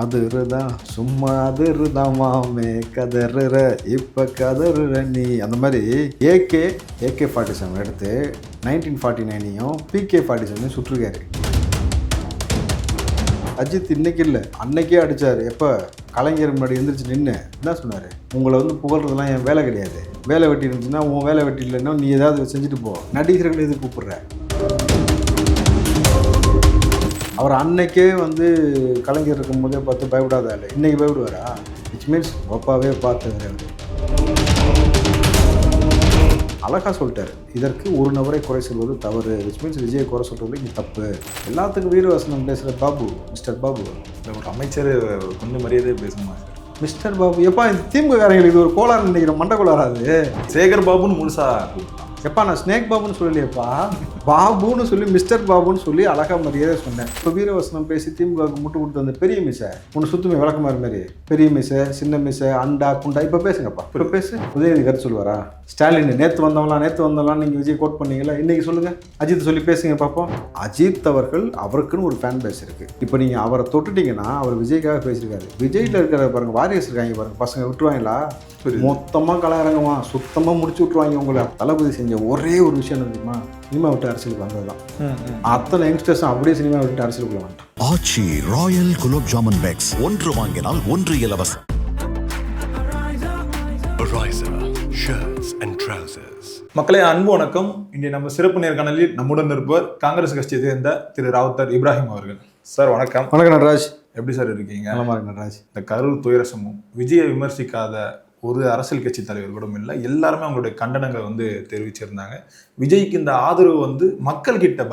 அதிருதான் சும்மா அதிருதான் மாமே கதறுற இப்ப கதறுற நீ. அந்த மாதிரி ஏகே ஏகே ஃபார்ட்டி செவன் எடுத்து நைன்டீன் ஃபார்ட்டி நைனையும் பிகே ஃபார்ட்டி செவனையும் சுற்றுக்காரு அஜித் இன்னைக்கு இல்லை அன்னைக்கே அடிச்சார். எப்போ? கலைஞர் முன்னாடி எந்திரிச்சு நின்று என்ன சொன்னார்? உங்களை வந்து புகழ்றதுலாம் என் வேலை கிடையாது. வேலை வெட்டி இருந்துச்சுன்னா உன் வேலை வெட்டி இல்லைன்னா நீ ஏதாவது செஞ்சுட்டு போ. நடிகர்கள் எது கூப்பிடுற? அவர் அன்னைக்கே வந்து கலைஞர் இருக்கும்போதே பார்த்து பயப்படாத இல்லை இன்னைக்கு பயப்படுவாரா? விச் மீன்ஸ் ஒப்பாவே பார்த்தவர் அவர். அழகா சொல்லிட்டாரு. இதற்கு ஒரு நபரை குறை சொல்வது தவறு. விச் மீன்ஸ் விஜய் குறை சொல்றது இங்கே தப்பு. எல்லாத்துக்கும் வீரவசனம் பேசுகிற பாபு மிஸ்டர் பாபு. ஒரு அமைச்சர் கொஞ்சம் மரியாதையே பேசணுமா சார் மிஸ்டர் பாபு எப்பா இந்த திமுககாரங்களுக்கு இது ஒரு கோளாறு நினைக்கிற மண்டை கோளாறு அது. சேகர் பாபுன்னு முழுசா எப்பா நான் ஸ்னேக் பாபுன்னு சொல்லலையேப்பா? பாபுன்னு சொல்லி மிஸ்டர் பாபுன்னு சொல்லி அழகா மரியாதை சொன்னேன். இப்போ வீரவசனம் பேசி திமுகவுக்கு முட்டு கொடுத்து அந்த பெரிய மிசை ஒன்று சுத்துமே விளக்கமாறு மாதிரி பெரிய மிசை சின்ன மிசை அண்டா குண்டா இப்போ பேசுங்கப்பா. இப்போ பேசு. உதயநிதி கருத்து சொல்லுவாரா? ஸ்டாலின் நேற்று வந்தவங்களாம் நேற்று வந்தவங்களாம் நீங்கள் விஜய் கோட் பண்ணீங்களா இன்னைக்கு சொல்லுங்க. அஜித் சொல்லி பேசுங்க பார்ப்போம் அஜித் அவர்கள் அவருக்குன்னு ஒரு ஃபேன் பேஸ் இருக்கு. இப்போ நீங்கள் அவரை தொட்டுட்டீங்கன்னா அவர் விஜய்க்காக பேசியிருக்காரு. விஜய்ல இருக்கிற பாருங்க வாரியர்ஸ் இருக்காங்க பாருங்க. பசங்க விட்டுருவாங்களா? மொத்தமாக கலாரங்கமா சுத்தமாக முடிச்சு விட்ருவாங்க உங்களை தளபதி செஞ்ச ஒரே ஒரு விஷயம் தெரியுமா? சினிமா விட்டு அரசியலுக்கு வந்தது தான். அத்தனை யங்ஸ்டர்ஸும் அப்படியே சினிமா விட்டு அரசியலுக்குள்ள வந்துட்டான் ஆச்சி ராயல் குலோப் ஜாமுன் பேக்ஸ் ஒன்று வாங்கினால் ஒன்று இலவசம். மக்களே அன்பு வணக்கம். இன்றைய நம்ம சிறப்பு நேர்காணலில் நம்முடன் இருப்பவர் காங்கிரஸ் கட்சியை சேர்ந்த திரு ராவுத்தர் இப்ராஹிம் அவர்கள். சார் வணக்கம். வணக்கம் நடராஜ். எப்படி சார் இருக்கீங்க? நலமா இருக்கு நடராஜ். இந்த கரூர் துயரசமும் விஜயை விமர்சிக்காத ஒரு அரசியல் கட்சி தலைவர் கூட இல்லை. எல்லாருமே அவங்களுடைய கண்டனங்களை வந்து தெரிவிச்சிருந்தாங்க. விஜய்க்கு இந்த ஆதரவு வந்து மக்கள் கிட்ட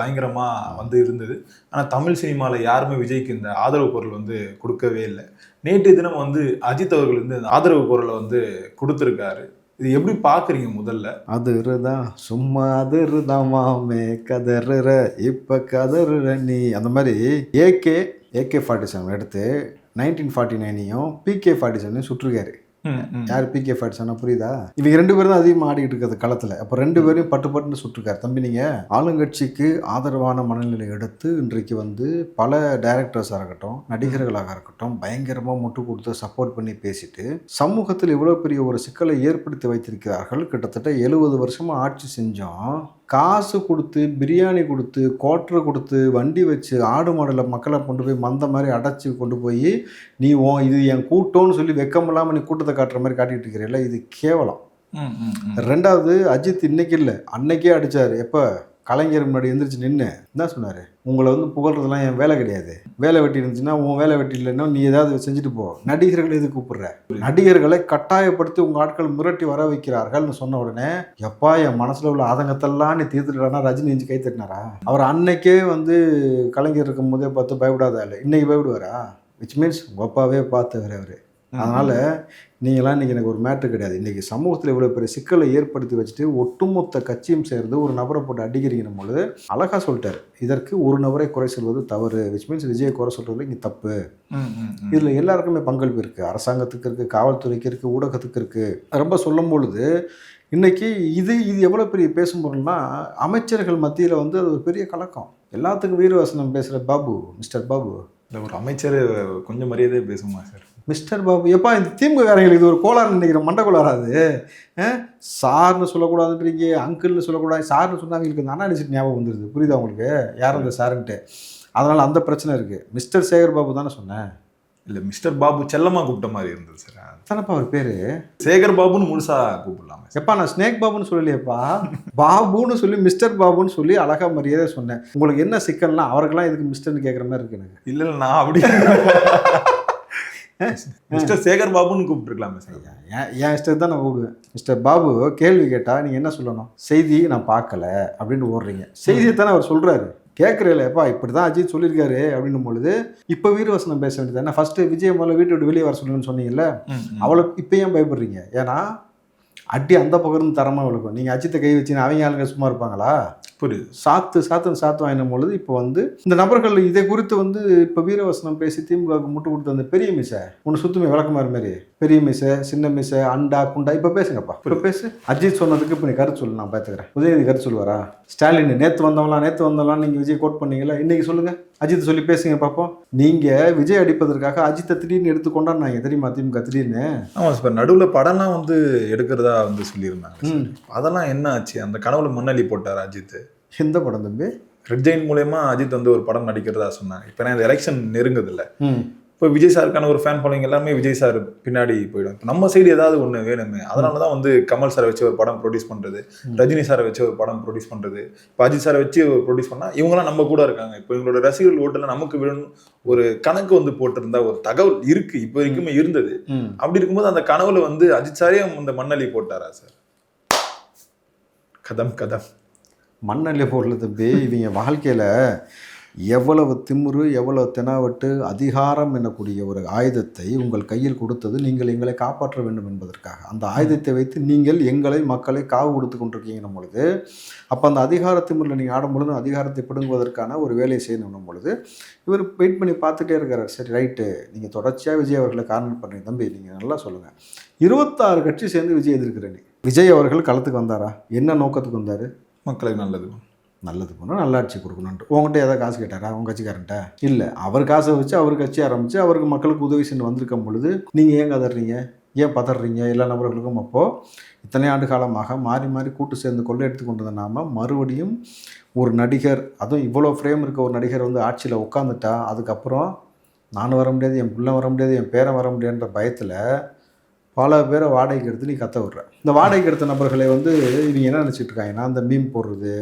வந்து இருந்தது. ஆனால் தமிழ் சினிமாவில் யாருமே விஜய்க்கு இந்த ஆதரவு குரல் வந்து கொடுக்கவே இல்லை. நேற்று தினம் வந்து அஜித் அவர்கள் வந்து இந்த ஆதரவு குரலை வந்து கொடுத்துருக்காரு. இது எப்படி பார்க்குறீங்க முதல்ல? அதிருதான் சும்மா அதிருதான் மாமே கதறுற இப்போ கதறுற நீ. அந்த மாதிரி A K A K forty seven எடுத்து நைன்டீன் ஃபார்ட்டி நைனையும் பிகே ஃபார்ட்டி செவனையும் சுட்டிருக்காரு. யார் பிகே ஃபார்ட்டி ஆனால் புரியுதா? இவங்க ரெண்டு பேரும் தான் அதிகமாக ஆடிக்கிட்டு இருக்கிறது களத்தில். அப்போ ரெண்டு பேரையும் பட்டு பட்டுன்னு சுட்டிருக்காரு. தம்பி நீங்கள் ஆளுங்கட்சிக்கு ஆதரவான மனநிலை எடுத்து இன்றைக்கு வந்து பல டைரக்டர்ஸாக இருக்கட்டும் நடிகர்களாக இருக்கட்டும் பயங்கரமாக முட்டு கொடுத்து சப்போர்ட் பண்ணி பேசிட்டு சமூகத்தில் இவ்வளோ பெரிய ஒரு சிக்கலை ஏற்படுத்தி வைத்திருக்கிறார்கள். கிட்டத்தட்ட எழுபது வருஷமாக ஆட்சி செஞ்சோம். காசு கொடுத்து பிரியாணி கொடுத்து கோட்டரை கொடுத்து வண்டி வச்சு ஆடு மாடலை மக்களை கொண்டு போய் மந்த மாதிரி அடைச்சி கொண்டு போய் நீ ஓ இது என் கூட்டம்னு சொல்லி வெக்கம் இல்லாமல் நீ கூட்டத்தை காட்டுற மாதிரி காட்டிட்டு இருக்கிறீல்ல இது கேவலம். ரெண்டாவது அஜித் இன்னைக்கு இல்லை அன்னைக்கே அடிச்சார். எப்போ? கலைஞர் முன்னாடி எந்திரிச்சு நின்று என்ன சொன்னார்? உங்களை வந்து புகழ்றதெல்லாம் என் வேலை கிடையாது. வேலை வெட்டி இருந்துச்சுன்னா உன் வேலை வெட்டி இல்லைன்னா நீ ஏதாவது செஞ்சுட்டு போ. நடிகர்கள் எது கூப்பிடுற? நடிகர்களை கட்டாயப்படுத்தி உங்கள் ஆட்கள் முரட்டி வர வைக்கிறார்கள்னு சொன்ன உடனே எப்பா என் மனசில் உள்ள ஆதங்கத்தெல்லாம் நீ தீர்த்துட்டானா ரஜினி எஞ்சி கை தட்டினாரா? அவர் அன்னைக்கே வந்து கலைஞர் இருக்கும் போதே பார்த்து பயப்படாத இல்லை இன்னைக்கு பயப்படுவாரா? விச் மீன்ஸ் அப்பாவே பார்த்தவர் அவர் அதனால் நீங்களாம் இன்றைக்கி எனக்கு ஒரு மேட்ரு கிடையாது. இன்றைக்கி சமூகத்தில் இவ்வளோ பெரிய சிக்கலை ஏற்படுத்தி வச்சுட்டு ஒட்டுமொத்த கட்சியும் சேர்ந்து ஒரு நபரை போட்டு அடிக்கிறீங்கன்னு பொழுது அழகாக சொல்லிட்டார். இதற்கு ஒரு நபரை குறை சொல்வது தவறு விச் மீன்ஸ் விஜயை குறை சொல்கிறது இங்கே தப்பு. இதில் எல்லாருக்குமே பங்களிப்பு இருக்குது அரசாங்கத்துக்கு இருக்குது காவல்துறைக்கு இருக்குது ஊடகத்துக்கு இருக்குது ரொம்ப சொல்லும் பொழுது இன்னைக்கு இது இது எவ்வளோ பெரிய பேசும் பொருள்னா அமைச்சர்கள் மத்தியில் வந்து அது ஒரு பெரிய கலக்கம். எல்லாத்துக்கும் வீரவசனம் பேசுகிற பாபு மிஸ்டர் பாபு. இல்லை ஒரு அமைச்சர் கொஞ்சம் மரியாதையே பேசணுமா சார் மிஸ்டர் பாபு எப்பா இந்த திமுககாரங்களுக்கு இது ஒரு கோளாறு நினைக்கிற மண்டை கோளாறு அது? சார்னு சொல்லக்கூடாதுன்றீங்க அங்கிள்னு சொல்லக்கூடாது சார்னு சொன்னா அவங்களுக்கு இந்த அண்ணா ஞாபகம் வந்துடுது புரியுதா உங்களுக்கு? யார் அந்த சாருன்ட்டு. அதனால் அந்த பிரச்சனை இருக்குது மிஸ்டர் சேகர் பாபு தானே சொன்னேன். இல்லை மிஸ்டர் பாபு செல்லமா கூப்பிட்ட மாதிரி இருந்தது சார். தானப்பா அவர் பேர்? சேகர் பாபுன்னு முழுசா கூப்பிடலாமே எப்பா நான் ஸ்னேக் பாபுன்னு சொல்லலையேப்பா. பாபுன்னு சொல்லி மிஸ்டர் பாபுன்னு சொல்லி அழகா மரியாதை சொன்னேன். உங்களுக்கு என்ன சிக்கல்னா அவருக்கெல்லாம் இதுக்கு மிஸ்டர்னு கேட்குற மாதிரி இருக்கு எனக்கு. இல்ல இல்ல நான் அப்படி மிஸ்டர் சேகர் பாபுன்னு கூப்பிட்டுருக்கலாமே சார். என் என் இஷ்டத்தை தான் நான் கூப்பிடுவேன். மிஸ்டர் பாபு கேள்வி கேட்டால் நீங்கள் என்ன சொல்லணும்? செய்தி நான் பார்க்கல அப்படின்னு ஓடுறீங்க. செய்தியை தானே அவர் சொல்கிறாரு கேட்குறேன் எப்பா இப்படி தான் அஜித் சொல்லியிருக்காரு அப்படின்னும் பொழுது இப்போ வீரவசனம் பேச வேண்டியது ஏன்னா ஃபஸ்ட்டு விஜய் முதல்ல வீட்டை விட்டு வெளியே வர சொல்லுங்கன்னு சொன்னீங்கல்ல. அவளை இப்போ ஏன் பயப்படுறீங்க? ஏன்னா அடி அந்த பக்கம் தரமாக விழுக்கும் நீங்கள் அஜித்தை கை வச்சுன்னு அவங்க ஆளுங்க சும்மா இருப்பாங்களா? புரியுது. சாத்து சாத்துன்னு சாத்து வாங்கின பொழுது இப்போ வந்து இந்த நபர்கள் இதை குறித்து வந்து இப்போ வீரவசனம் பேசி திமுகவுக்கு முட்டு கொடுத்த அந்த பெரிய மிசை ஒன்று சுத்துமே விளக்கமாறு மாதிரி பெரிய மிசை சின்ன மிசை அண்டா குண்டா இப்போ பேசுங்கப்பா. இப்போ பேசு. அஜித் சொன்னதுக்கு இப்போ நீ கருத்து சொல்லு நான் பார்த்துக்கிறேன் உதயநிதி கருத்து சொல்லுவாரா? ஸ்டாலின் நேற்று வந்தவங்களாம் நேற்று வந்தவங்களாம் நீங்கள் விஜய் கோட் பண்ணீங்களா இன்னைக்கு சொல்லுங்க. அஜித் சொல்லி பேசுங்க பார்ப்போம் நீங்கள் விஜய் அடிப்பதற்காக அஜித்தை திடீர்னு எடுத்து கொண்டாடினாங்க தெரியுமா திமுக திடீர்னு? ஆமா சார் நடுவுல படம்லாம் வந்து எடுக்கிறதா வந்து சொல்லியிருந்தாங்க. அதெல்லாம் என்ன ஆச்சு? அந்த கனவுல முன்னலி போட்டார் அஜித்? எந்த படம் தம்பி? ரெட் ஜெயின் மூலயமா அஜித் வந்து ஒரு படம் நடிக்கிறதா சொன்னாங்க. இப்போ நான் இந்த எலெக்ஷன் நெருங்குது இல்ல ம். இப்போ விஜய் சாருக்கான ஒரு ஃபேன் ஃபாலோயிங் எல்லாமே விஜய் சார் பின்னாடி போயிடும். இப்ப நம்ம சைடு ஏதாவது ஒன்று வேணுமே அதனால தான் வந்து கமல் சாரை வச்சு ஒரு படம் ப்ரொடியூஸ் பண்றது ரஜினி சாரை வச்சு ஒரு படம் ப்ரொடியூஸ் பண்றது இப்போ அஜித் சாரை வச்சு ஒரு ப்ரொடியூஸ் பண்ணா இவங்கலாம் நம்ம கூட இருக்காங்க. இப்போ இவங்களோட ரசிகர்கள் ஓட்டுல நமக்கு வேணும் ஒரு கணக்கு வந்து போட்டிருந்தா ஒரு தகவல் இருக்கு இப்போ வரைக்குமே இருந்தது. அப்படி இருக்கும்போது அந்த கனவுல வந்து அஜித் சாரே இந்த மண்ணலி போட்டாரா சார்? கதம் கதம். மண்ணல்ல போடல தம்பி இவங்க வாழ்க்கையில் எவ்வளவு திமிரு எவ்வளவு தெனாவட்டு அதிகாரம் எனக்கூடிய ஒரு ஆயுதத்தை உங்கள் கையில் கொடுத்தது நீங்கள் எங்களை காப்பாற்ற வேண்டும் என்பதற்காக. அந்த ஆயுதத்தை வைத்து நீங்கள் எங்களை மக்களை காவு கொடுத்து கொண்டிருக்கீங்கன்னும் பொழுது அப்போ அந்த அதிகார திமிரில் நீங்கள் ஆடும் பொழுது அதிகாரத்தை பிடுங்குவதற்கான ஒரு வேலையை செய்யணும் பொழுது இவர் வெயிட் பண்ணி பார்த்துட்டே இருக்கிறார் சரி ரைட்டு நீங்கள் தொடர்ச்சியாக விஜய் அவர்களை காரணம் பண்ணுறீங்க தம்பி நீங்கள் நல்லா சொல்லுங்கள் இருபத்தாறு கட்சி சேர்ந்து விஜய் எதிர்க்கிறேன் விஜய் அவர்கள் களத்துக்கு வந்தாரா? என்ன நோக்கத்துக்கு வந்தார்? மக்களை நல்லது. நல்லது பண்ணணும் நல்லாட்சி கொடுக்கணுன்ட்டு உங்கள்கிட்ட ஏதாவது காசு கேட்டாரா? உங்கள் கட்சிக்காரன்ட்ட? இல்லை. அவர் காசை வச்சு அவர் கட்சி ஆரம்பித்து அவருக்கு மக்களுக்கு உதவி செஞ்சு வந்திருக்கும் பொழுது நீங்கள் ஏன் கதறீங்க? ஏன் பதறீங்க? எல்லா நபர்களுக்கும் அப்போது இத்தனை ஆண்டு காலமாக மாறி மாறி கூட்டு சேர்ந்து கொள்ளை எடுத்து கொண்டு நாம மறுபடியும் ஒரு நடிகர் அதுவும் இவ்வளோ ஃப்ரேம் இருக்க ஒரு நடிகர் வந்து ஆட்சியில் உட்காந்துட்டா அதுக்கப்புறம் நானும் வர முடியாது என் பிள்ளை வர முடியாது என் பேரன் வர முடியாதுன்ற பயத்தில் பல பேரை வாடகைக்கு எடுத்து நீ கத்த விட்ற. இந்த வாடகைக்கு எடுத்த நபர்களை வந்து இவங்க என்ன நினச்சிட்டு இருக்காங்கன்னா அந்த மீம் போடுறது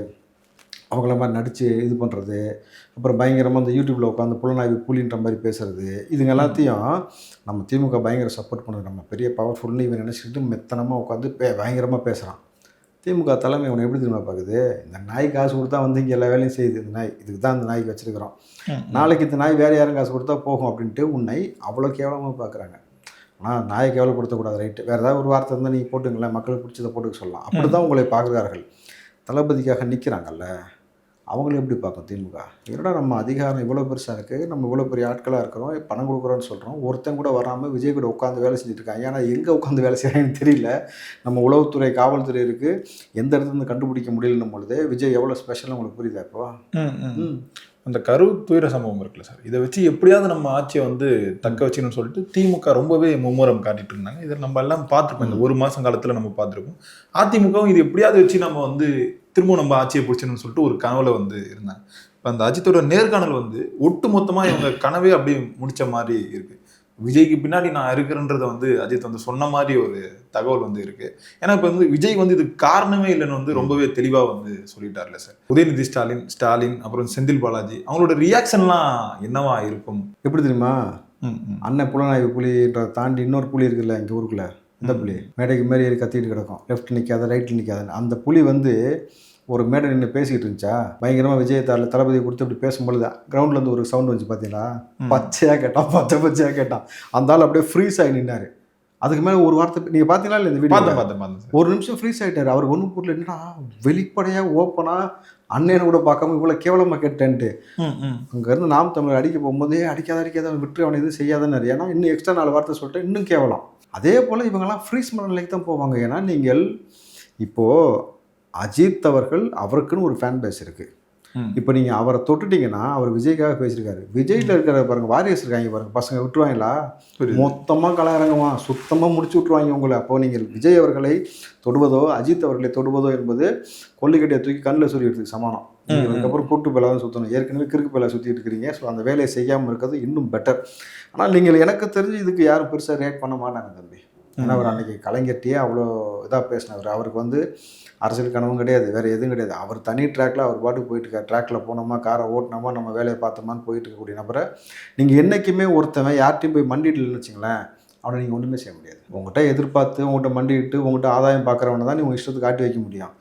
அவங்கள மாதிரி நடித்து இது பண்ணுறது அப்புறம் பயங்கரமாக அந்த யூடியூப்பில் உட்காந்து புலனாய்வு புலின்ற மாதிரி பேசுறது இதுங்க எல்லாத்தையும் நம்ம திமுக பயங்கர சப்போர்ட் பண்ணுது. நம்ம பெரிய பவர்ஃபுல்னு இவன் நினச்சிக்கிட்டு மெத்தனமாக உட்காந்து பே பயங்கரமாக பேசுகிறான் திமுக தலைமை இவனை எப்படி தெரியுமா பார்க்குது? இந்த நாய் காசு கொடுத்தா வந்து இங்கே எல்லா வேலையும் செய்யுது. இந்த நாய் இதுக்கு தான் இந்த நாய்க்கு வச்சுருக்கிறோம். நாளைக்கு இந்த நாய் வேறு யாரும் காசு கொடுத்தா போகும் அப்படின்ட்டு உன்னை அவ்வளோ கேவலமாக பார்க்குறாங்க. ஆனால் நாயை கேவலப்படுத்தக்கூடாது ரைட்டு வேறு ஏதாவது ஒரு வார்த்தை இருந்தால் நீங்கள் போட்டுங்களேன் மக்களுக்கு பிடிச்சதை போட்டுக்க சொல்லலாம். அப்படி தான் உங்களை பார்க்குறார்கள். தளபதிக்காக நிற்கிறாங்கல்ல அவங்கள எப்படி பார்க்கும் திமுக. என்னடா நம்ம அதிகாரம் இவ்வளோ பெருசாக இருக்குது நம்ம இவ்வளோ பெரிய ஆட்களாக இருக்கிறோம். பணம் கொடுக்குறோன்னு சொல்கிறோம் ஒருத்தன் கூட வராமல் விஜய் கூட உட்காந்து வேலை செஞ்சுட்டு இருக்காங்க ஏன்னா எங்கே உட்காந்து வேலை செய்கிறாங்கன்னு தெரியல. நம்ம உளவுத்துறை காவல்துறை இருக்குது எந்த இடத்துல இருந்து கண்டுபிடிக்க முடியலன்னும் பொழுது விஜய் எவ்வளோ ஸ்பெஷலாக உங்களுக்கு புரியுதா இப்போ? அந்த கரு துயர சம்பவம் இருக்குல்ல சார் இதை வச்சு எப்படியாவது நம்ம ஆட்சியை வந்து தக்க வச்சுக்கணும்னு சொல்லிட்டு திமுக ரொம்பவே மும்முரம் காட்டிட்டு இருந்தாங்க. இதை நம்ம எல்லாம் பார்த்துருப்போம். இந்த ஒரு மாசம் காலத்துல நம்ம பார்த்துருப்போம். அதிமுகவும் இது எப்படியாவது வச்சு நம்ம வந்து திரும்ப நம்ம ஆட்சியை பிடிச்சணும்னு சொல்லிட்டு ஒரு கனவுல வந்து இருந்தாங்க. இப்போ அந்த அஜித்தோட நேர்காணல் வந்து ஒட்டு மொத்தமா இவங்க கனவே அப்படியே முடிச்ச மாதிரி இருக்கு. விஜய்க்கு பின்னாடி நான் இருக்கிறேன்றத வந்து அஜித் வந்து சொன்ன மாதிரி ஒரு தகவல் வந்து இருக்கு. ஏன்னா இப்போ வந்து விஜய் வந்து இதுக்கு காரணமே இல்லைன்னு வந்து ரொம்பவே தெளிவா வந்து சொல்லிட்டார்ல சார். உதயநிதி ஸ்டாலின் ஸ்டாலின் அப்புறம் செந்தில் பாலாஜி அவங்களோட ரியாக்ஷன்லாம் என்னவா இருக்கும்? எப்படி தெரியுமா. அண்ணன் புலனாய்வு புலின்றதை தாண்டி இன்னொரு புலி இருக்குல்ல இங்கே ஊருக்குள்ள? இந்த புலி. மேடைக்கு மேலே ஏறி கத்திட்டு கிடக்கும். லெஃப்ட் நிற்காத ரைட்டில் நிற்காத அந்த புலி வந்து ஒரு மேடை நின்று பேசிக்கிட்டு இருந்துச்சா? பயங்கரமாக விஜயத்தாரில் தளபதி கொடுத்து இப்படி பேசும்பொழுது கிரவுண்டில் இருந்து ஒரு சவுண்ட் வந்துச்சு பார்த்தீங்களா பச்சையாக கேட்டான் பச்சை பச்சையாக கேட்டான். அந்த ஆள் அப்படியே ஃப்ரீஸ் ஆகி நின்னாரு. அதுக்கு மேலே ஒரு வார்த்தை நீங்கள் பார்த்தீங்களா இல்லை இந்த வீடியோ பார்த்தேன் ஒரு நிமிஷம் ஃப்ரீஸ் ஆகிட்டார் அவர் ஒன்றும் புரியல. என்னடா வெளிப்படையாக ஓப்பனாக அண்ணனை கூட பார்க்காம இவ்வளோ கேவலமாக கேட்டேன்ட்டு. அங்கேருந்து நாம் தமிழ் அடிக்க போகும்போதே அடிக்காத அடிக்காத விட்டு அவனை எதுவும் செய்யாதன்னு ஏன்னா இன்னும் எக்ஸ்ட்ரா நாலு வார்த்தை சொல்லிட்டு இன்னும் கேவலம். அதே போல் இவங்கெல்லாம் ஃப்ரீஸ் மனநிலைக்கு தான் போவாங்க. ஏன்னா நீங்கள் இப்போது அஜித் அவர்கள் அவருக்குன்னு ஒரு ஃபேன் பேஸ் இருக்குது. இப்போ நீங்கள் அவரை தொட்டுட்டீங்கன்னா அவர் விஜய்க்காக பேசியிருக்காரு. விஜய்ல இருக்கிற பாருங்க வாரியர்ஸ் இருக்காங்க பாருங்க பசங்க விட்டுருவாங்களா. மொத்தமாக கலாரங்கமா சுத்தமாக முடிச்சு விட்ருவாங்க உங்களை அப்போ நீங்கள் விஜய் அவர்களை தொடுவதோ அஜித் அவர்களை தொடுவதோ என்பது கொல்லிக்கட்டையை தூக்கி கண்ணில் சொல்லிடுறதுக்கு சமானம். நீங்கள் அதுக்கப்புறம் கூட்டு பேலாக சுற்றணும் ஏற்கனவே கிறுக்கு பேலா சுற்றிட்டு இருக்கிறீங்க ஸோ அந்த வேலையை செய்யாமல் இருக்கிறது இன்னும் பெட்டர் ஆனால் நீங்கள் எனக்கு தெரிஞ்சு இதுக்கு யாரும் பெருசாக ரியாக்ட் பண்ண மாட்டாங்க தம்பி. ஏன்னா அவர் அன்னைக்கு கலைஞர்கிட்டயே அவ்வளோ இதாக பேசினவர். அவருக்கு வந்து அரசியல் கனவும் கிடையாது வேறு எதுவும் கிடையாது. அவர் தனி ட்ராக்ல அவர் பாட்டுக்கு போயிட்டு இருக்கார் ட்ராக்ல போனோமா காரை ஓட்டினோமா நம்ம வேலையை பார்த்தோமான்னு போயிட்டு இருக்கக்கூடிய நபரை நீங்கள் என்றைக்குமே ஒருத்தவன் யார்ட்டையும் போய் மண்டிட்டு வச்சுங்களேன் அவனை நீங்கள் ஒன்றுமே செய்ய முடியாது. உங்கள்கிட்ட எதிர்பார்த்து உங்கள்கிட்ட மண்டிட்டு உங்கள்கிட்ட ஆதாயம் பார்க்குறவனை தான் நீ உங்கள் இஷ்டத்துக்கு காட்டி வைக்க முடியும்.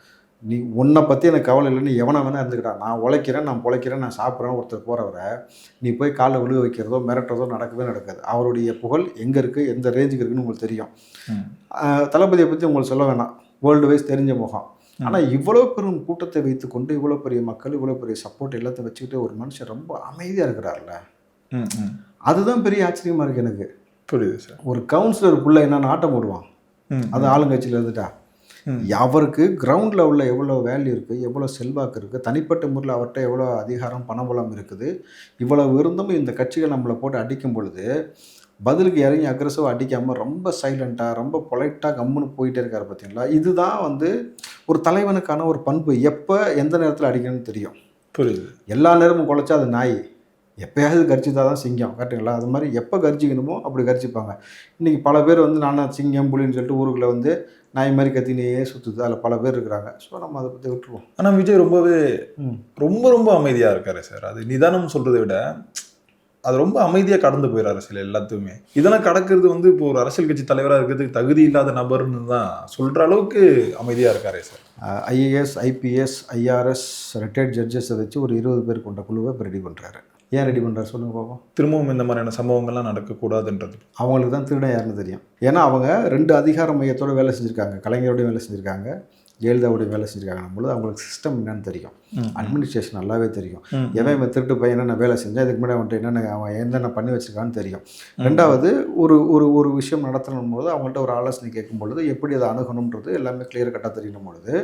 நீ உன்னை பற்றி எனக்கு கவலை இல்லை நீ எவனை வேணா இருந்துக்கிட்டா நான் உழைக்கிறேன் நான் பொழைக்கிறேன் நான் சாப்பிட்றேன் ஒருத்தர் போகிறவரை நீ போய் காலை விழுக வைக்கிறதோ மிரட்டுறதோ நடக்கவே நடக்காது. அவருடைய புகழ் எங்கே இருக்குது எந்த ரேஞ்சுக்கு இருக்குன்னு உங்களுக்கு தெரியும். தளபதியை பற்றி உங்களுக்கு சொல்ல வேணாம். வேர்ல்டு வைஸ் தெரிஞ்ச முகம். ஆனால் இவ்வளோ பெரும் கூட்டத்தை வைத்துக்கொண்டு இவ்வளோ பெரிய மக்கள் இவ்வளோ பெரிய சப்போர்ட் எல்லாத்தையும் வச்சுக்கிட்டு ஒரு மனுஷன் ரொம்ப அமைதியாக இருக்கிறார்ல? அதுதான் பெரிய ஆச்சரியமா இருக்கு எனக்கு. புரியுது சார். ஒரு கவுன்சிலருக்குள்ள என்ன ஆட்டம் போடுவான். அது ஆளுங்கட்சியில் இருந்துட்டா. அவருக்கு கிரவுண்ட் லெவலில் எவ்வளோ வேல்யூ இருக்குது எவ்வளோ செல்வாக்கு இருக்குது தனிப்பட்ட முறையில் அவர்கிட்ட எவ்வளோ அதிகாரம் பணபலம் இருக்குது இவ்வளவு இருந்தும் இந்த கட்சிகள் நம்மளை போட்டு அடிக்கும் பொழுது பதிலுக்கு இறங்கி அக்ரஸிவாக அடிக்காமல் ரொம்ப சைலண்ட்டாக ரொம்ப பொலைட்டாக கம்முன்னு போயிட்டே இருக்காரு பார்த்தீங்களா இதுதான் வந்து ஒரு தலைவனுக்கான ஒரு பண்பு. எப்போ எந்த நேரத்தில் அடிக்கணும்னு தெரியும். புரியுது. எல்லா நேரமும் குலைச்சா அது நாய். எப்பயாவது கர்ஜித்தா தான் சிங்கம் கரெக்டுங்களா அது மாதிரி எப்போ கர்ஜிக்கணுமோ அப்படி கர்ஜிப்பாங்க இன்றைக்கி பல பேர் வந்து நானும் சிங்கம் புலின்னு சொல்லிட்டு ஊருக்குள்ளே வந்து நாய் மாதிரி கத்தினே சுற்றுது அதில் பல பேர் இருக்கிறாங்க. ஸோ நம்ம அதை பற்றி விட்டுருவோம். ஆனா விஜய் ரொம்பவே. ரொம்ப ரொம்ப அமைதியா இருக்காரு சார். அது நிதானம் சொல்றதை விட அது ரொம்ப அமைதியா கடந்து போயிடுறாரு சில எல்லாத்தையுமே இதெல்லாம் கடக்கிறது வந்து இப்போ ஒரு அரசியல் கட்சி தலைவரா இருக்கிறதுக்கு தகுதி இல்லாத நபர்னு தான் சொல்ற அளவுக்கு அமைதியா இருக்காரே sir. IAS IPS IRS retired ஜட்ஜஸை வச்சு ஒரு இருபது பேர் கொண்ட குழுவை இப்போ ரெடி பண்ணுறாரு ஏன் ரெடி பண்ணுறாரு சொல்லுங்கள் பார்ப்போம் திரும்பவும் இந்த மாதிரியான சம்பவங்கள்லாம் நடக்கக்கூடாதுன்றது. அவங்களுக்கு தான் திருடன் யாருன்னு தெரியும். ஏன்னா அவங்க ரெண்டு அதிகார மையத்தோட வேலை செஞ்சுருக்காங்க. கலைஞரோடையும் வேலை செஞ்சுருக்காங்க. ஜெயலலிதாவோடையும் வேலை செஞ்சுருக்காங்க பொழுது அவங்களுக்கு சிஸ்டம் என்னன்னு தெரியும். அட்மினிஸ்ட்ரேஷன் நல்லாவே தெரியும். எவன் இவன் திருட்டு பையன் என்னென்ன வேலை செஞ்சா இதுக்கு முன்னாடி அவன்கிட்ட என்னென்ன அவன் என்னென்ன பண்ணி வச்சிருக்கான்னு தெரியும். ரெண்டாவது ஒரு ஒரு ஒரு விஷயம் நடத்தணும் போது அவங்கள்ட்ட ஒரு ஆலோசனை கேட்கும் பொழுது எப்படி அதை அணுகணுன்றது எல்லாமே கிளியர் கட்டாக தெரியணும் பொழுது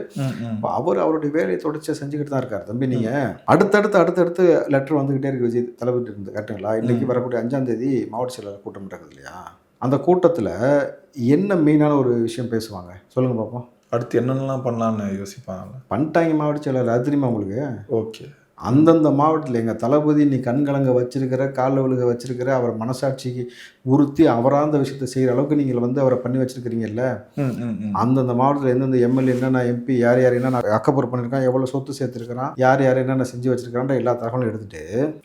அவர் அவருடைய வேலையை தொடர்ச்சியாக செஞ்சுக்கிட்டு தான் இருக்கார். தம்பி நீங்கள் அடுத்தடுத்து அடுத்தடுத்து லெட்டர் வந்துக்கிட்டே இருக்கு விஜய் தளபதி இருந்து கரெக்டுங்களா இன்னைக்கு வரக்கூடிய அஞ்சாம் தேதி மாவட்ட செயலாளர் கூட்டம் நடக்குது இல்லையா? அந்த கூட்டத்தில் என்ன மெயினான ஒரு விஷயம் பேசுவாங்க? சொல்லுங்கள் பார்ப்போம் அடுத்து என்னென்னலாம் பண்ணலாம்னு யோசிப்பாங்கல்ல? பண்ணிட்டாங்க மாவட்ட செயலாளர் அது தெரியுமா உங்களுக்கு? ஓகே. அந்தந்த மாவட்டத்தில் எங்கள் தளபதி நீ கண்கலங்க வச்சிருக்கிற காலில் விழுக வச்சிருக்கிற அவர் மனசாட்சிக்கு உறுத்தி அவராக அந்த விஷயத்தை செய்கிற அளவுக்கு நீங்கள் வந்து அவரை பண்ணி வச்சிருக்கிறீங்கல்ல? அந்தந்த மாவட்டத்தில் எந்தெந்த எம்எல்ஏ என்னென்ன எம்பி யார் யார் என்னென்ன அக்கப்புறம் பண்ணியிருக்கான் எவ்வளோ சொத்து சேர்த்துருக்கிறான் யார் யார் என்னென்ன செஞ்சு வச்சிருக்கான்ற எல்லா தகவலும் எடுத்துட்டு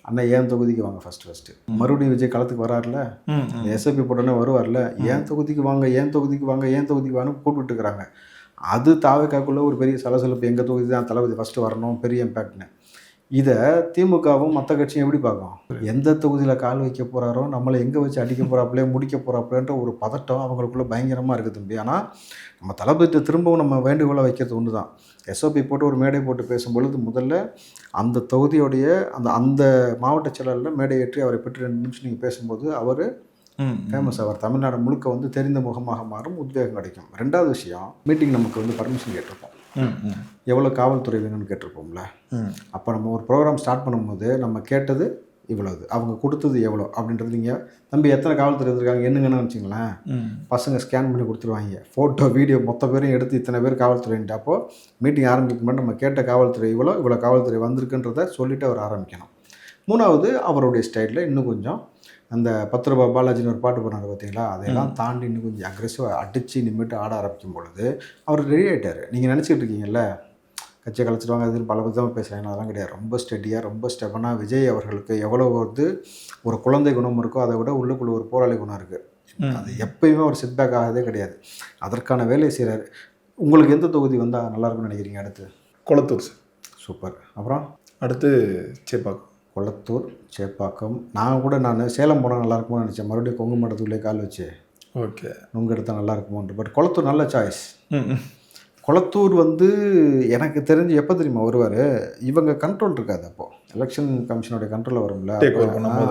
அண்ணன் ஏன் தொகுதிக்கு வாங்க ஃபர்ஸ்ட் ஃபர்ஸ்ட் மறுபடியும் விஜய் களத்துக்கு வராருல எஸ்எப்பி போட்டோன்னே வருவார்ல ஏன் தொகுதிக்கு வாங்க ஏன் தொகுதிக்கு வாங்க ஏன் தொகுதிக்கு வாங்க கூப்பிட்டு இருக்கிறாங்க அது தாவக்காக்குள்ள ஒரு பெரிய சலசலப்பு எங்கள் தொகுதி தான் தளபதி ஃபஸ்ட்டு வரணும் பெரிய இம்பேக்ட்னு இதை திமுகவும் மற்ற கட்சியும் எப்படி பார்க்கும்? எந்த தொகுதியில் கால் வைக்க போகிறாரோ நம்மளை எங்கே வச்சு அடிக்க போகிறாப்புலே முடிக்க போகிறாப்புலன்ற ஒரு பதட்டம் அவங்களுக்குள்ள பயங்கரமாக இருக்குது தம்பி. ஆனால் நம்ம தளபதி திரும்பவும் நம்ம வேண்டுகோளை வைக்கிறது ஒன்று தான் எஸ்ஓபி போட்டு ஒரு மேடை போட்டு பேசும்பொழுது முதல்ல அந்த தொகுதியோடைய அந்த அந்த மாவட்ட செயலாளரில் மேடை ஏற்றி அவரை பற்றி ரெண்டு நிமிஷம் நீங்கள் பேசும்போது அவர் ஃபேமஸ் அவர். தமிழ்நாடு முழுக்க வந்து தெரிந்த முகமாக மாறும் உத்வேகம் கிடைக்கும். ரெண்டாவது விஷயம் மீட்டிங் நமக்கு வந்து பர்மிஷன் கேட்டிருப்போம். எவ்வளோ காவல்துறை வேணும்னு கேட்டிருப்போம்ல? அப்போ நம்ம ஒரு ப்ரோக்ராம் ஸ்டார்ட் பண்ணும்போது நம்ம கேட்டது இவ்வளவு அவங்க கொடுத்தது எவ்வளோ அப்படின்றது நீங்கள் தம்பி எத்தனை காவல்துறை இருந்திருக்காங்க என்னங்கன்னு வச்சுங்களேன் பசங்க ஸ்கேன் பண்ணி கொடுத்துருவாங்க. ஃபோட்டோ வீடியோ மொத்த பேரையும் எடுத்து இத்தனை பேர் காவல்துறைன்ட்டு அப்போ மீட்டிங் ஆரம்பிக்கும் நம்ம கேட்ட காவல்துறை இவ்வளோ இவ்வளோ காவல்துறை வந்திருக்குன்றத சொல்லிட்டு அவர் ஆரம்பிக்கணும். மூணாவது அவருடைய ஸ்டைலில் இன்னும் கொஞ்சம் அந்த பத்து ரூபா பாலாஜின்னு ஒரு பாட்டு போனார் பார்த்தீங்களா? அதையெல்லாம் தாண்டி இன்னும் கொஞ்சம் அக்ரெசிவாக அடித்து இனிமேட்டு ஆட ஆரம்பிக்கும் பொழுது அவர் ரெடி ஆகிட்டார் நீங்கள் நினச்சிட்டு இருக்கீங்கல்ல? கட்சியை கலைச்சிடுவாங்க அதுன்னு பல விதமாக பேசுகிறாங்க அதெல்லாம் கிடையாது. ரொம்ப ஸ்டெடியாக ரொம்ப ஸ்டெபனாக விஜய் அவர்களுக்கு எவ்வளோ வந்து ஒரு குழந்தை குணம் இருக்கோ அதை விட உள்ளுக்குள்ள ஒரு போராளி குணம் இருக்குது அது எப்பயுமே ஒரு செட்பேக் ஆகதே கிடையாது. அதற்கான வேலையை செய்கிறாரு உங்களுக்கு எந்த தொகுதி வந்தால் நல்லா இருக்கும்னு நினைக்கிறீங்க அடுத்து? கொளத்தூர் சார். சூப்பர். அப்புறம்? அடுத்து சேப்பாக்கம். கொளத்தூர் சேப்பாக்கம். நான் கூட நான் சேலம் போனால் நல்லா இருக்குமோன்னு நினச்சேன். மறுபடியும் கொங்கு மடத்துக்குள்ளே கால் வச்சு. ஓகே. நுங்கு எடுத்தால் நல்லா இருக்குமோன்ட்டு பட் கொளத்தூர் நல்ல சாய்ஸ் கொளத்தூர் வந்து எனக்கு தெரிஞ்சு எப்போ தெரியுமா வருவார்? இவங்க கண்ட்ரோல் இருக்காது அப்போது எலெக்ஷன் கமிஷனுடைய கண்ட்ரோலில் வரும்ல.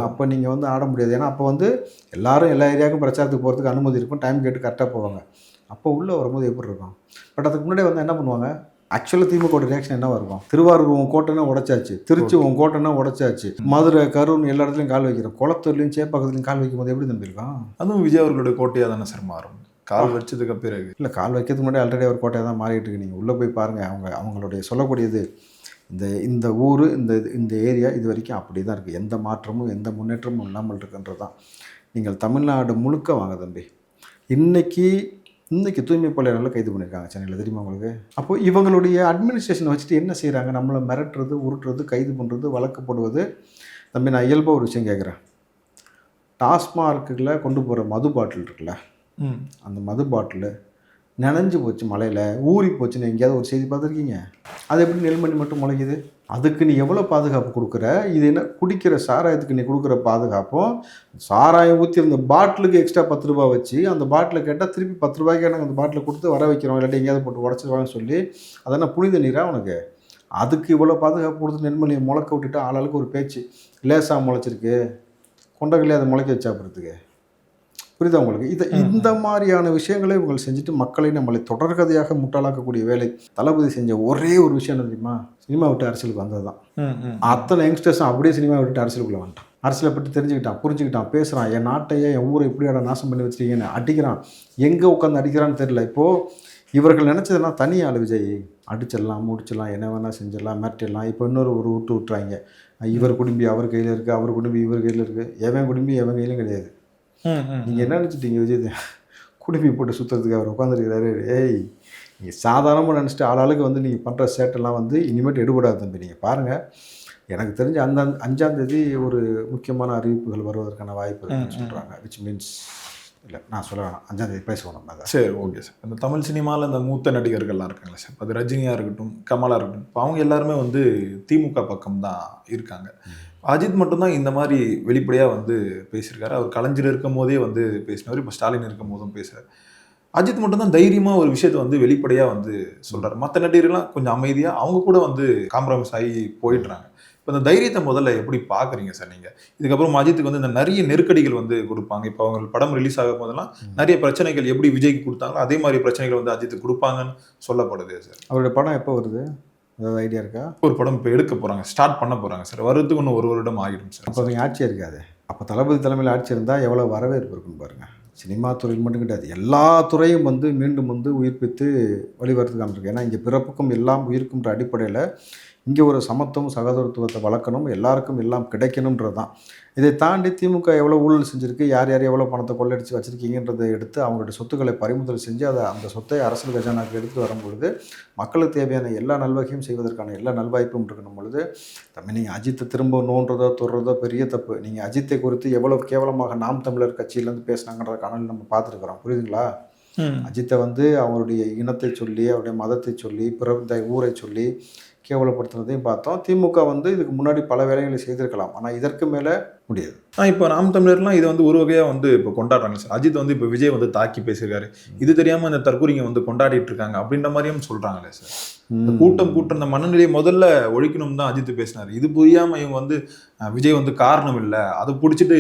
அப்போ நீங்கள் வந்து ஆட முடியாது. ஏன்னா அப்போ வந்து எல்லாரும் எல்லா ஏரியாவுக்கும் பிரச்சாரத்துக்கு போகிறதுக்கு அனுமதி இருக்கும். டைம் கேட்டு கரெக்டாக போவாங்க. அப்போ உள்ளே வரும்போது எப்படி இருக்கும்? பட் அதுக்கு முன்னாடி வந்து என்ன பண்ணுவாங்க? ஆக்சுவலாக திமுக ரியாக்ஷன் என்னவா இருக்கும்? திருவாரூர் உன் கோட்டைனா உடைச்சாச்சு. திருச்சி உன் கோட்டைனா உடைச்சாச்சு. மதுரை கரூர் எல்லா இடத்துலையும் கால் வைக்கிறோம் குளத்தூர்லையும் சேப்பாக்கத்துலையும் கால் வைக்கும் போது எப்படி தம்பி இருக்கும் அதுவும் விஜய் அவர்களுடைய கோட்டையாக தானே சார் மாறும். கால் வச்சதுக்கு பிறகு. இல்லை கால் வைக்கிறதுக்கு முன்னாடி ஆல்ரெடி அவர் கோட்டையாக தான் மாறிட்டு இருக்கு. நீங்கள் உள்ளே போய் பாருங்கள் அவங்க அவங்களுடைய சொல்லக்கூடியது இந்த இந்த ஊர் இந்த இந்த ஏரியா இது வரைக்கும் அப்படி தான் இருக்குது எந்த மாற்றமும் எந்த முன்னேற்றமும் இல்லாமல் இருக்குன்றது தான் நீங்கள் தமிழ்நாடு முழுக்க வாங்க தம்பி. இன்னைக்கு இன்னைக்கு தூய்மை பள்ளியாளர்கள் கைது பண்ணியிருக்காங்க சென்னையில் தெரியுமா உங்களுக்கு? அப்போ இவங்களுடைய அட்மினிஸ்ட்ரேஷனை வச்சுட்டு என்ன செய்கிறாங்க நம்மளை மிரட்டுறது உருட்டுறது கைது பண்ணுறது வழக்கு போடுவது. தம்பி நான் இயல்பாக ஒரு விஷயம் கேட்குறேன். டாஸ்மார்க்குள்ள கொண்டு போகிற மது பாட்டில் இருக்குல்ல? அந்த மது பாட்டிலு நனைஞ்சு போச்சு மலையில் ஊறி போச்சுன்னு எங்கேயாவது ஒரு செய்தி பார்த்துருக்கீங்க? அது எப்படி நெல்மணி மட்டும் முளைக்குது? அதுக்கு நீ எவ்வளோ பாதுகாப்பு கொடுக்குற? இது என்ன குடிக்கிற சாராயத்துக்கு நீ கொடுக்குற பாதுகாப்பும் சாராயம் ஊற்றி அந்த பாட்டிலுக்கு எக்ஸ்ட்ரா பத்து ரூபா வச்சு அந்த பாட்டில் கேட்டால் திருப்பி பத்து ரூபாய்க்கு எனக்கு அந்த பாட்டில் கொடுத்து வர வைக்கிறோம். இல்லாட்டி எங்கேயாவது போட்டு உடச்சிருவாங்கன்னு சொல்லி அதெல்லாம் புனித நீரா உனக்கு? அதுக்கு இவ்வளோ பாதுகாப்பு கொடுத்து நெல்மணியை முளைக்க விட்டுட்டு ஆளாளுக்கு ஒரு பேச்சு. லேசாக முளைச்சிருக்கு. கொண்டகளே அதை முளைக்க வச்சாப்புறதுக்கு புரியுதா உங்களுக்கு? இது இந்த மாதிரியான விஷயங்களை இவங்க செஞ்சுட்டு மக்களை நம்மளை தொடர்கதையாக முட்டாளாக்கக்கூடிய வேலை தளபதி செஞ்ச ஒரே ஒரு விஷயம் என்ன தெரியுமா? சினிமா விட்டு அரசியலுக்கு வந்தது தான். அத்தனை யங்ஸ்டர்ஸும் அப்படியே சினிமா விட்டு அரசியலுக்குள்ள வந்துட்டான். அரசியலை பற்றி தெரிஞ்சுக்கிட்டான் புரிஞ்சுக்கிட்டான் பேசுகிறான் என் நாட்டையே என் ஊரை இப்படியாட நாசம் பண்ணி வச்சிருக்கீங்கன்னு அடிக்கிறான். எங்கே உட்காந்து அடிக்கிறான்னு தெரியல. இப்போது இவர்கள் நினச்சதுன்னா தனி ஆள் விஜய். அடிச்சிடலாம் முடிச்சிடலாம் என்ன வேணால் செஞ்சிடலாம் மிரட்டிடலாம். இப்போ இன்னொரு ஒரு விட்டு விட்டுறாங்க இவர் குடும்பி அவர் கையில் இருக்குது அவர் குடும்பி இவர் கையில் இருக்குது எவன் குடும்பி எவன் கையிலும் கிடையாது. நீங்கள் என்ன நினச்சிட்டீங்க விஜய்? குடுமி போட்டு சுற்றுறதுக்கு அவர் உட்காந்துருக்கிறாரு ஏய் நீங்கள் சாதாரணமாக நினச்சிட்டு ஆளாளுக்கு வந்து நீங்கள் பண்ணுற சேட்டெல்லாம் வந்து இனிமேட்டு எடுபடாது தம்பி. நீங்கள் பாருங்கள் எனக்கு தெரிஞ்ச அந்த அஞ்சாந்தேதி ஒரு முக்கியமான அறிவிப்புகள் வருவதற்கான வாய்ப்பு இருக்குன்னு சொல்கிறாங்க விச் மீன்ஸ் இல்லை நான் சொல்ல வேணாம். அஞ்சாந்தேதி பேசுவோம் நம்ம சரி ஓகே சார் இந்த தமிழ் சினிமாவில் இந்த மூத்த நடிகர்கள்லாம் இருக்காங்களா சார் அது ரஜினியாக இருக்கட்டும் கமலா இருக்கட்டும் இப்போ அவங்க எல்லாருமே வந்து திமுக பக்கம் தான் இருக்காங்க. அஜித் மட்டும்தான் இந்த மாதிரி வெளிப்படையாக வந்து பேசியிருக்காரு. அவர் கலைஞர் இருக்கும் போதே வந்து பேசினவர் இப்போ ஸ்டாலின் இருக்கும் போதும் பேசுகிறார் அஜித் மட்டும்தான் தைரியமாக ஒரு விஷயத்தை வந்து வெளிப்படையாக வந்து சொல்கிறார் மற்ற நடிகர்கள்லாம் கொஞ்சம் அமைதியாக அவங்க கூட வந்து காம்ப்ரமைஸ் ஆகி போயிடுறாங்க. இப்போ இந்த தைரியத்தை முதல்ல எப்படி பார்க்குறீங்க சார் நீங்கள் இதுக்கப்புறம் அஜித்துக்கு வந்து இந்த நிறைய நெருக்கடிகள் வந்து கொடுப்பாங்க. இப்போ அவங்க படம் ரிலீஸ் ஆகும் போதெல்லாம் நிறைய பிரச்சனைகள் எப்படி விஜய்க்கு கொடுத்தாங்களோ அதே மாதிரி பிரச்சனைகள் வந்து அஜித்துக்கு கொடுப்பாங்கன்னு சொல்லப்படுது சார் அவருடைய படம் எப்போ வருது? ஏதாவது ஐடியா இருக்கா? ஒரு படம் இப்போ எடுக்க போகிறாங்க ஸ்டார்ட் பண்ண போகிறாங்க சார் வர்றதுக்கு இன்னும் ஒரு வருடம் ஆகிடும் சார் அப்போ அவங்க ஆட்சியே இருக்காது. அப்போ தளபதி தலைமையில் ஆட்சி இருந்தால் எவ்வளோ வரவேற்பு இருக்குன்னு பாருங்கள் சினிமா துறையில் மட்டும் கிடையாது. எல்லா துறையும் வந்து மீண்டும் வந்து உயிர்ப்பித்து வழிவரத்து காமிச்சிருக்கு. ஏன்னா இங்கே பிறப்புக்கும் எல்லாம் உயிருக்குன்ற அடிப்படையில் இங்கே ஒரு சமத்துவம் சகோதரத்துவத்தை வளர்க்கணும் எல்லாருக்கும் எல்லாம் கிடைக்கணுன்றது தான் இதை தாண்டி திமுக எவ்வளோ ஊழல் செஞ்சுருக்கு யார் யார் எவ்வளோ பணத்தை கொள்ளடிச்சு வச்சுருக்கீங்கன்றதை எடுத்து அவங்களுடைய சொத்துக்களை பறிமுதல் செஞ்சு அதை அந்த சொத்தை அரசியல் கஜானாக்கு எடுத்து வரும்பொழுது மக்களுக்கு தேவையான எல்லா நல்வகையும் செய்வதற்கான எல்லா நல்வாய்ப்பும் இருக்கணும் பொழுது தம்பி நீங்கள் அஜித்தை திரும்ப நோன்றதோ தொடுறதோ பெரிய தப்பு. நீங்கள் அஜித்தை குறித்து எவ்வளோ கேவலமாக நாம் தமிழர் கட்சியிலேருந்து பேசுனாங்கன்ற காணொலி நம்ம பார்த்துருக்குறோம். புரியுதுங்களா? அஜித்தை வந்து அவருடைய இனத்தை சொல்லி அவருடைய மதத்தை சொல்லி பிறந்த ஊரை சொல்லி கேவலப்படுத்துனதையும் பார்த்தோம். திமுக வந்து இதுக்கு முன்னாடி பல வேலைகளை செய்திருக்கலாம். ஆனால் இதற்கு மேலே முடியாது. ஆ இப்போ நாம் தமிழர்லாம் இதை வந்து ஒரு வகையாக வந்து இப்போ கொண்டாடுறாங்க சார். அஜித் வந்து இப்போ விஜய் வந்து தாக்கி பேசியிருக்காரு. இது தெரியாமல் இந்த தற்கூரிங்க வந்து கொண்டாடிட்டு இருக்காங்க அப்படின்ற மாதிரியும் சொல்கிறாங்களே சார். இந்த கூட்டம் கூட்டம் இந்த மனநிலையை முதல்ல ஒழிக்கணும் தான் அஜித் பேசினார். இது புரியாமல் இவங்க வந்து விஜய் வந்து காரணம் இல்லை. அதை பிடிச்சிட்டு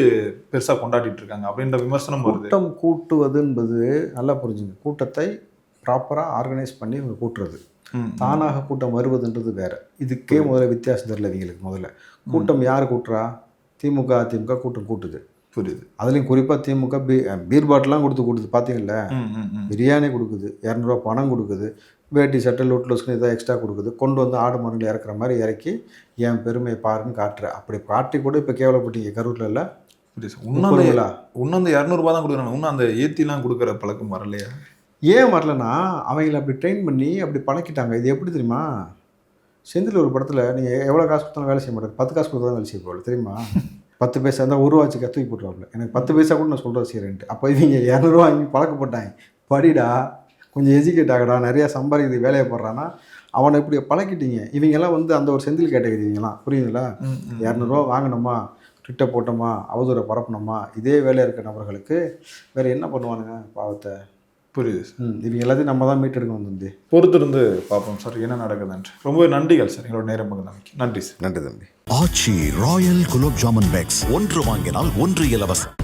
பெருசாக கொண்டாடிட்டு இருக்காங்க அப்படின்ற விமர்சனம் வருது. கூட்டம் கூட்டுவது என்பது நல்லா புரிஞ்சுங்க. கூட்டத்தை ப்ராப்பராக ஆர்கனைஸ் பண்ணி இவங்க கூட்டுறது. தானாக கூட்டம் வருவதுன்றது வேற. இதுக்கே முதல்ல வித்தியாசம் தெரியல இவங்களுக்கு முதல்ல. கூட்டம் யார் கூட்டுறா? திமுக அதிமுக கூட்டம் கூட்டுது. புரியுது. அதுலேயும் குறிப்பாக திமுக பீ பீர் பாட்டிலாம் கொடுத்து கொடுத்து பார்த்தீங்கல்ல. பிரியாணி கொடுக்குது இரநூறுவா பணம் கொடுக்குது வேட்டி சட்டை லூட்லஸ்க்கு இதாக எக்ஸ்ட்ரா கொடுக்குது கொண்டு வந்து ஆடு மாடுகளை இறக்குற மாதிரி இறக்கி என் பெருமையை பாருன்னு காட்டுற. அப்படி காட்டி கூட இப்போ கேவலப்பட்டீங்க கரூரில் இல்லை? இன்னும் அந்த இரநூறுபா தான் கொடுக்குறாங்க. இன்னும் அந்த ஏத்திலாம் கொடுக்குற பழக்கம் வரலையா? ஏன் வரலனா அவங்கள அப்படி ட்ரெயின் பண்ணி அப்படி பழக்கிட்டாங்க. இது எப்படி தெரியுமா? செந்தில் ஒரு படத்தில் நீங்கள் எவ்வளோ காசு கொடுத்தாலும் வேலை செய்ய மாட்டாரு. பத்து காசு கொடுத்தா தான் வேலை செய்ய போகல தெரியுமா? பத்து பைசா இருந்தால் ஒரு ரூபாச்சு தூக்கி போட்டுருவாங்க எனக்கு பத்து பைசா கூட நான் சொல்கிறது செய்கிறேன்ட்டு அப்போ இவங்க இரநூறுவா வாங்கி பழக்கப்பட்டாங்க படிடா கொஞ்சம் எஜுகேட் ஆகடா. நிறையா சம்பாதிக்கிறது வேலையை போடுறான்னா அவனை இப்படி பழக்கிட்டீங்க. இவங்கெல்லாம் வந்து அந்த ஒரு செந்தில் கேட்டகரி இவங்கெல்லாம். புரியுதுங்களா? இரநூறுவா வாங்கினோமா ட்விட்டை போட்டோமா? அவதூறை பரப்பணுமா இதே வேலை இருக்க நபர்களுக்கு வேறு என்ன பண்ணுவானுங்க பாவத்தை? புரியுது சார். ம் இவங்க எல்லாத்தையும் நம்ம தான் மீட் எடுக்கணும் தம்பி. பொறுத்திருந்து பார்ப்போம் சார் என்ன நடக்குதுன்ட்டு ரொம்பவே நன்றிகள் சார் எங்களோட நேரம் பகிர்ந்தமைக்கு நன்றி சார். நன்றி தம்பி. ஆச்சி ராயல் குலோப் ஜாமுன் பேக்ஸ் ஒன்று வாங்கினால் ஒன்று இலவசம்.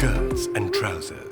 Shirts and trousers.